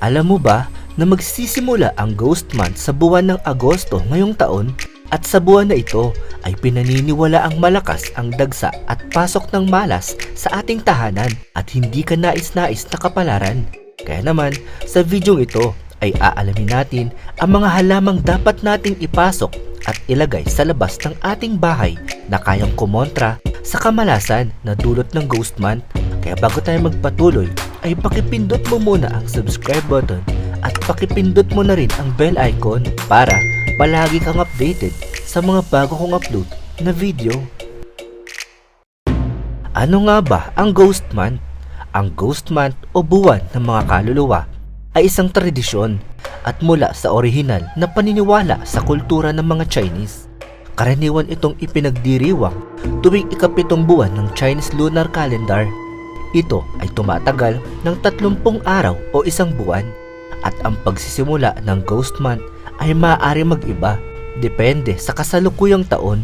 Alam mo ba na magsisimula ang Ghost Month sa buwan ng Agosto ngayong taon? At sa buwan na ito ay pinaniniwala ang malakas ang dagsa at pasok ng malas sa ating tahanan at hindi ka nais-nais na kapalaran. Kaya naman, sa videong ito ay aalamin natin ang mga halamang dapat nating ipasok at ilagay sa labas ng ating bahay na kayang kumontra sa kamalasan na dulot ng Ghost Month. Kaya bago tayo magpatuloy, ay pakipindot mo muna ang subscribe button at pakipindot mo na rin ang bell icon para palagi kang updated sa mga bago kong upload na video. Ano nga ba ang Ghost Month? Ang Ghost Month o buwan ng mga kaluluwa ay isang tradisyon at mula sa orihinal na paniniwala sa kultura ng mga Chinese. Karaniwan itong ipinagdiriwang tuwing ikapitong buwan ng Chinese lunar calendar. Ito ay tumatagal ng 30 araw o isang buwan at ang pagsisimula ng Ghost Month ay maaari mag-iba depende sa kasalukuyang taon.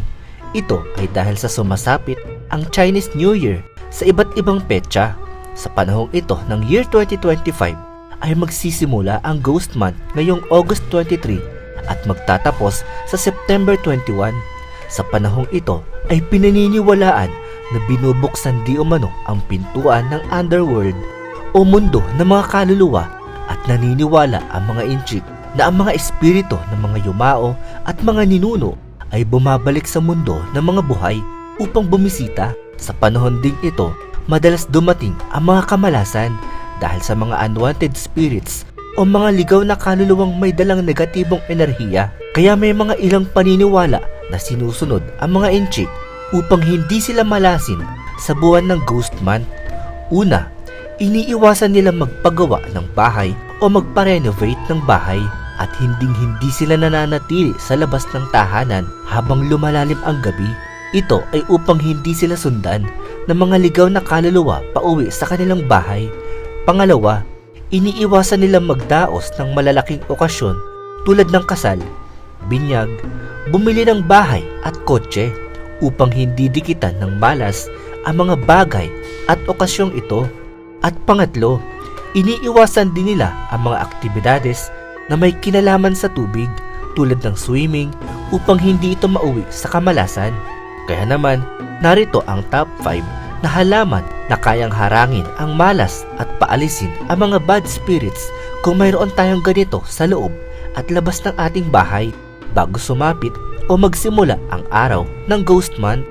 Ito ay dahil sa sumasapit ang Chinese New Year sa iba't ibang petsa. Sa panahong ito ng year 2025 ay magsisimula ang Ghost Month ngayong August 23 at magtatapos sa September 21. Sa panahong ito ay pinaniniwalaan na binubuksan di umano ang pintuan ng underworld o mundo ng mga kaluluwa at naniniwala ang mga inchik na ang mga espiritu ng mga yumao at mga ninuno ay bumabalik sa mundo ng mga buhay upang bumisita. Sa panahon ding ito, madalas dumating ang mga kamalasan dahil sa mga unwanted spirits o mga ligaw na kaluluwang may dalang negatibong enerhiya. Kaya may mga ilang paniniwala na sinusunod ang mga inchik upang hindi sila malasin sa buwan ng Ghost Month. Una, iniiwasan nila magpagawa ng bahay o magpa-renovate ng bahay at hinding hindi sila nananatili sa labas ng tahanan habang lumalalim ang gabi. Ito ay upang hindi sila sundan ng mga ligaw na kaluluwa pauwi sa kanilang bahay. Pangalawa, iniiwasan nila magdaos ng malalaking okasyon tulad ng kasal, binyag, bumili ng bahay at kotse upang hindi dikitan ng balas ang mga bagay at okasyong ito. At pangatlo, iniiwasan din nila ang mga aktibidades na may kinalaman sa tubig tulad ng swimming upang hindi ito mauwi sa kamalasan. Kaya naman, narito ang top 5 na halaman na kayang harangin ang malas at paalisin ang mga bad spirits kung mayroon tayong ganito sa loob at labas ng ating bahay bago sumapit o magsimula ang araw ng Ghost Month.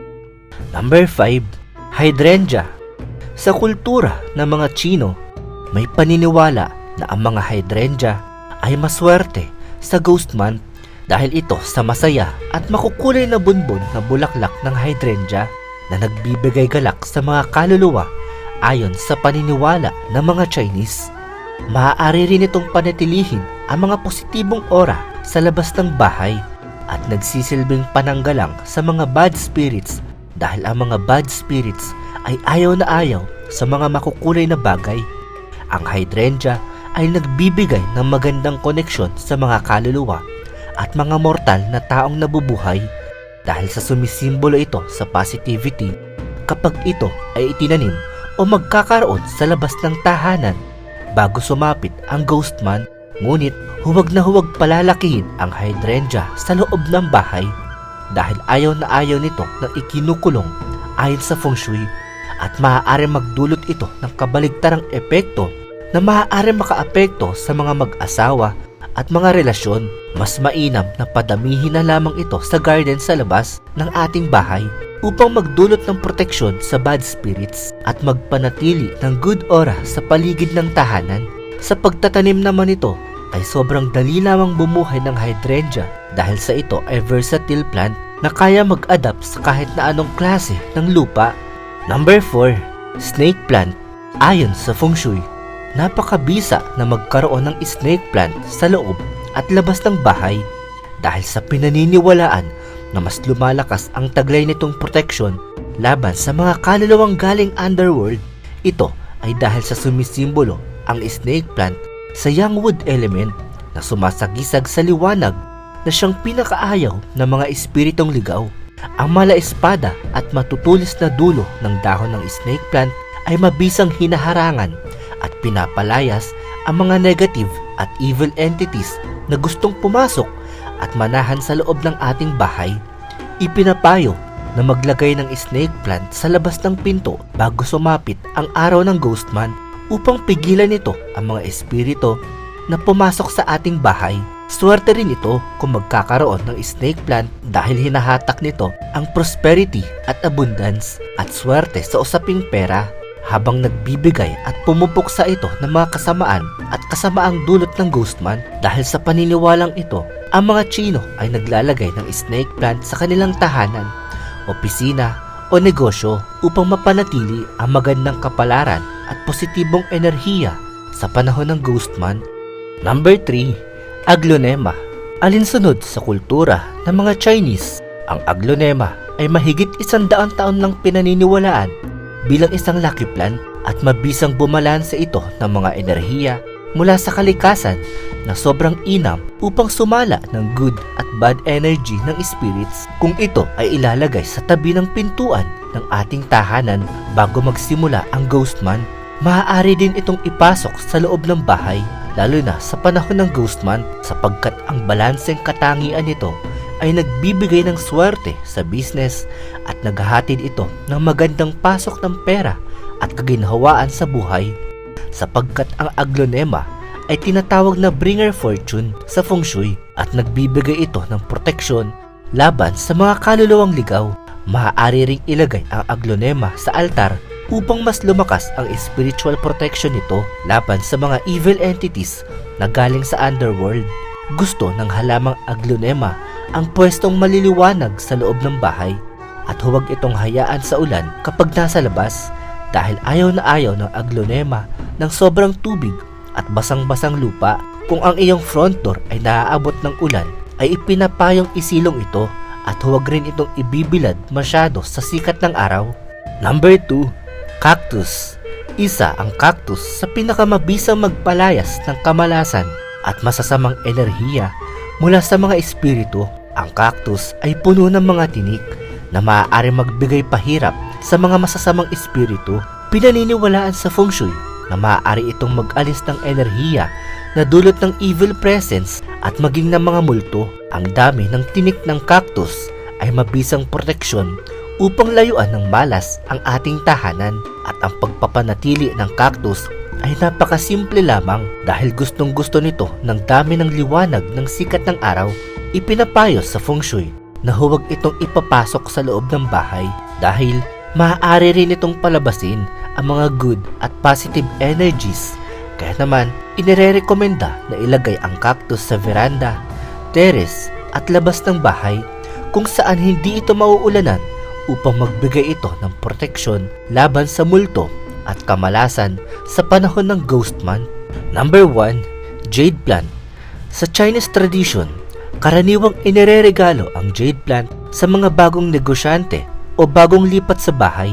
Number 5. Hydrangea Sa kultura ng mga Chino, may paniniwala na ang mga hydrangea ay maswerte sa Ghost Month dahil ito sa masaya at makukulay na bunbon na bulaklak ng hydrangea na nagbibigay galak sa mga kaluluwa ayon sa paniniwala ng mga Chinese. Maaari rin itong panatilihin ang mga positibong aura sa labas ng bahay at nagsisilbing pananggalang sa mga bad spirits dahil ang mga bad spirits ay ayaw na ayaw sa mga makukulay na bagay. Ang hydrangea ay nagbibigay ng magandang koneksyon sa mga kaluluwa at mga mortal na taong nabubuhay dahil sa sumisimbolo ito sa positivity kapag ito ay itinanim o magkakaroon sa labas ng tahanan bago sumapit ang ghost man ngunit huwag na huwag palalakihin ang hydrangea sa loob ng bahay dahil ayaw na ayaw nito ng ikinukulong ayon sa feng shui at maaari magdulot ito ng kabaligtarang epekto na maaari makaapekto sa mga mag-asawa at mga relasyon, mas mainam na padamihin na lamang ito sa garden sa labas ng ating bahay upang magdulot ng proteksyon sa bad spirits at magpanatili ng good aura sa paligid ng tahanan. Sa pagtatanim naman ito ay sobrang dali lamang bumuhay ng hydrangea dahil sa ito ay versatile plant na kaya mag-adapt sa kahit na anong klase ng lupa. Number 4. Snake plant Ayon sa feng shui, napakabisa na magkaroon ng snake plant sa loob at labas ng bahay dahil sa pinaniniwalaan na mas lumalakas ang taglay nitong protection laban sa mga kaluluwang galing underworld. Ito ay dahil sa sumisimbolo ang snake plant sa young wood element na sumasagisag sa liwanag na siyang pinakaayaw ng mga espiritong ligaw. Ang mala espada at matutulis na dulo ng dahon ng snake plant ay mabisang hinaharangan at pinapalayas ang mga negative at evil entities na gustong pumasok at manahan sa loob ng ating bahay. Ipinapayo na maglagay ng snake plant sa labas ng pinto bago sumapit ang araw ng ghost man upang pigilan nito ang mga espiritu na pumasok sa ating bahay. Swerte rin ito kung magkakaroon ng snake plant dahil hinahatak nito ang prosperity at abundance at swerte sa usaping pera habang nagbibigay at pumupuksa ito ng mga kasamaan at kasamaang dulot ng ghostman dahil sa paniniwalang ito ang mga Chino ay naglalagay ng snake plant sa kanilang tahanan, opisina o negosyo upang mapanatili ang magandang kapalaran at positibong enerhiya sa panahon ng ghostman. Number 3 Aglonema Alinsunod sa kultura ng mga Chinese, ang aglonema ay mahigit isang daang taon lang pinaniniwalaan bilang isang lucky plant at mabisang bumalansa ito ng mga enerhiya mula sa kalikasan na sobrang inam upang sumala ng good at bad energy ng spirits kung ito ay ilalagay sa tabi ng pintuan ng ating tahanan bago magsimula ang ghost man. Maaari din itong ipasok sa loob ng bahay lalo na sa panahon ng ghost man sapagkat ang balanseng katangian nito ay nagbibigay ng swerte sa business at naghahatid ito ng magandang pasok ng pera at kaginhawaan sa buhay sapagkat ang aglonema ay tinatawag na bringer fortune sa feng shui at nagbibigay ito ng proteksyon laban sa mga kaluluwang ligaw. Maaari ring ilagay ang aglonema sa altar upang mas lumakas ang spiritual protection nito laban sa mga evil entities na galing sa underworld. Gusto ng halamang aglonema ang pwestong maliliwanag sa loob ng bahay at huwag itong hayaan sa ulan kapag nasa labas dahil ayaw na ayaw ng aglonema ng sobrang tubig at basang-basang lupa kung ang iyong front door ay naaabot ng ulan ay ipinapayong isilong ito at huwag rin itong ibibilad masyado sa sikat ng araw. Number 2. Cactus Isa ang cactus sa pinakamabisang magpalayas ng kamalasan at masasamang enerhiya mula sa mga espiritu. Ang cactus ay puno ng mga tinik na maaari magbigay pahirap sa mga masasamang espiritu. Pinaniniwalaan sa feng shui na maaari itong mag-alis ng enerhiya na dulot ng evil presence at maging ng mga multo. Ang dami ng tinik ng cactus ay mabisang proteksyon upang layuan ng malas ang ating tahanan at ang pagpapanatili ng cactus ay napakasimple lamang dahil gustong gusto nito ng dami ng liwanag ng sikat ng araw. Ipinapayo sa feng shui na huwag itong ipapasok sa loob ng bahay dahil maaari rin itong palabasin ang mga good at positive energies. Kaya naman, inirerekomenda na ilagay ang cactus sa veranda, terrace at labas ng bahay kung saan hindi ito mauulanan upang magbigay ito ng proteksyon laban sa multo at kamalasan sa panahon ng ghost month. Number 1, Jade Plant. Sa Chinese tradition, karaniwang inireregalo ang jade plant sa mga bagong negosyante o bagong lipat sa bahay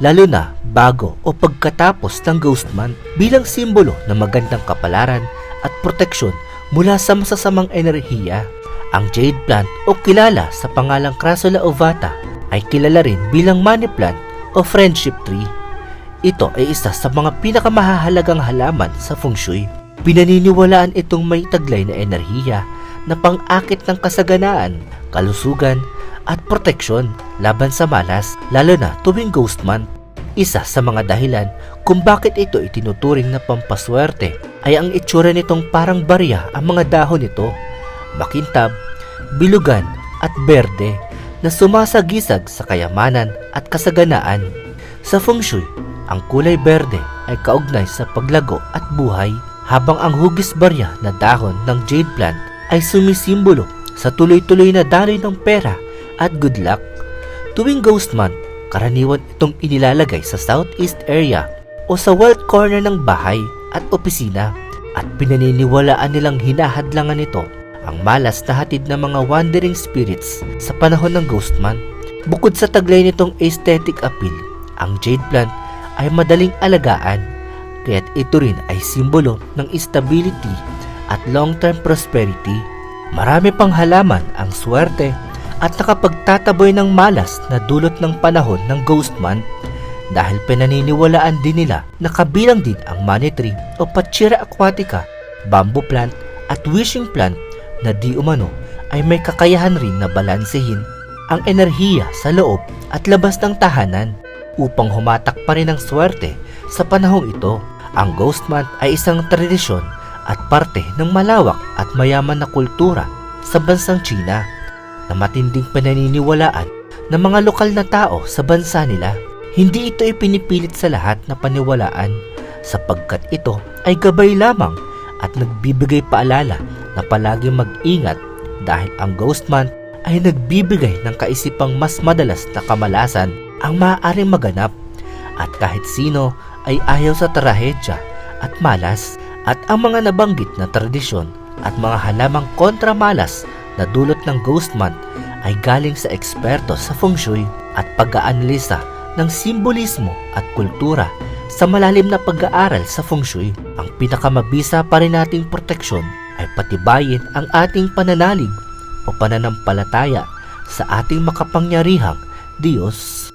lalo na bago o pagkatapos ng ghost month bilang simbolo ng magandang kapalaran at proteksyon mula sa masasamang enerhiya. Ang jade plant o kilala sa pangalang Crassula ovata ay kilala rin bilang money plant o friendship tree. Ito ay isa sa mga pinakamahahalagang halaman sa feng shui. Pinaniniwalaan itong may taglay na enerhiya na pang-akit ng kasaganaan, kalusugan, at proteksyon laban sa malas lalo na tuwing ghost month. Isa sa mga dahilan kung bakit ito itinuturing na pampaswerte ay ang itsura nitong parang barya ang mga dahon nito, makintab, bilugan at berde na sumasagisag sa kayamanan at kasaganaan. Sa feng shui, ang kulay berde ay kaugnay sa paglago at buhay habang ang hugis barya na dahon ng jade plant ay sumisimbolo sa tuloy-tuloy na daloy ng pera at good luck. Tuwing ghost month, karaniwan itong inilalagay sa southeast area o sa wall corner ng bahay at opisina at pinaniniwalaan nilang hinahadlangan nito ang malas na hatid ng mga wandering spirits sa panahon ng ghost month. Bukod sa taglay nitong aesthetic appeal, ang jade plant ay madaling alagaan kaya't ito rin ay simbolo ng stability at long-term prosperity. Marami pang halaman ang swerte at nakapagtataboy ng malas na dulot ng panahon ng ghost month. dahil pinaniniwalaan din nila na kabilang din ang money tree o Pachira aquatica, bamboo plant at wishing plant na di umano ay may kakayahan rin na balansehin ang enerhiya sa loob at labas ng tahanan upang humatak pa rin ang swerte sa panahong ito. Ang Ghost Month ay isang tradisyon at parte ng malawak at mayaman na kultura sa bansang China na matinding pananiniwalaan ng mga lokal na tao sa bansa nila. Hindi ito ipinipilit sa lahat na paniwalaan sapagkat ito ay gabay lamang at nagbibigay paalala na palagi mag-ingat dahil ang Ghost Month ay nagbibigay ng kaisipang mas madalas na kamalasan ang maaaring maganap at kahit sino ay ayaw sa trahedya at malas at ang mga nabanggit na tradisyon at mga halamang kontra malas na dulot ng Ghost Month ay galing sa eksperto sa feng shui at pag-aanalisa ng simbolismo at kultura sa malalim na pag-aaral sa feng shui. Ang pinakamabisa pa rin nating proteksyon ay patibayin ang ating pananalig o pananampalataya sa ating makapangyarihang Diyos.